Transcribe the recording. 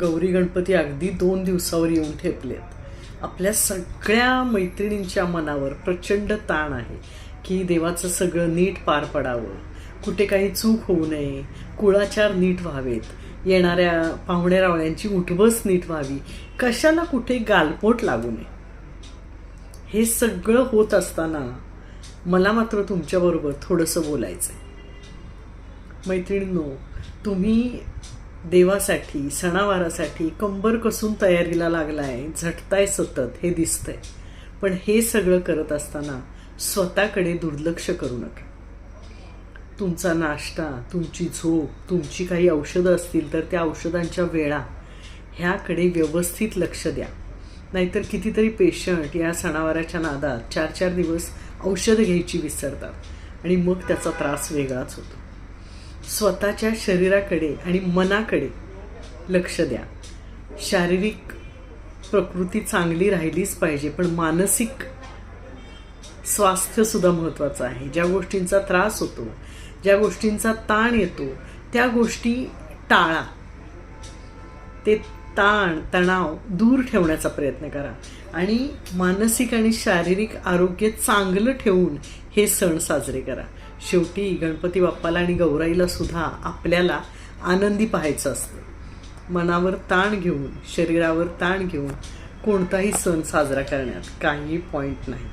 गौरी गणपती अगदी दोन दिवसावर येऊन ठेपलेत. आपल्या सगळ्या मैत्रिणींच्या मनावर प्रचंड ताण आहे की देवाचं सगळं नीट पार पडावं. कुठे काही चूक होऊ नये कुळाचार नीट व्हावेत. येणाऱ्या पाहुण्या रावळ्यांची उठबस नीट व्हावी. कशाला कुठे गालपोट लागू नये? हे सगळं होत असताना मला मात्र तुमच्याबरोबर थोडंसं बोलायचं आहे मैत्रिणींनो तुम्ही देवासाठी सणावारासाठी कंबर कसून तयारीला लागलाय. झटताय सतत हे दिसतंय. पण हे सगळं करत असताना स्वतःकडे दुर्लक्ष करू नका. तुमचा नाश्ता तुमची झोप तुमची काही औषधं असतील तर त्या औषधांच्या वेळा ह्याकडे व्यवस्थित लक्ष द्या. नाहीतर कितीतरी पेशंट या सणावाराच्या नादात चार चार दिवस औषधं घ्यायची विसरतात आणि मग त्याचा त्रास वेगळाच होतो. स्वतःच्या शरीराकडे आणि मनाकडे लक्ष द्या. शारीरिक प्रकृती चांगली राहिलीच पाहिजे पण मानसिक स्वास्थ्य सुद्धा महत्त्वाचं आहे. ज्या गोष्टींचा त्रास होतो ज्या गोष्टींचा ताण येतो त्या गोष्टी टाळा. ते ताण तणाव दूर ठेवण्याचा प्रयत्न करा. आणि मानसिक आणि शारीरिक आरोग्य चांगलं ठेवून हे सण साजरे करा. शेवटी गणपती बाप्पाला आणि गौराईला सुद्धा आपल्याला आनंदी पाहायचं असतं. मनावर ताण घेऊन शरीरावर ताण घेऊन कोणताही सण साजरा करण्यात काही पॉईंट नाही.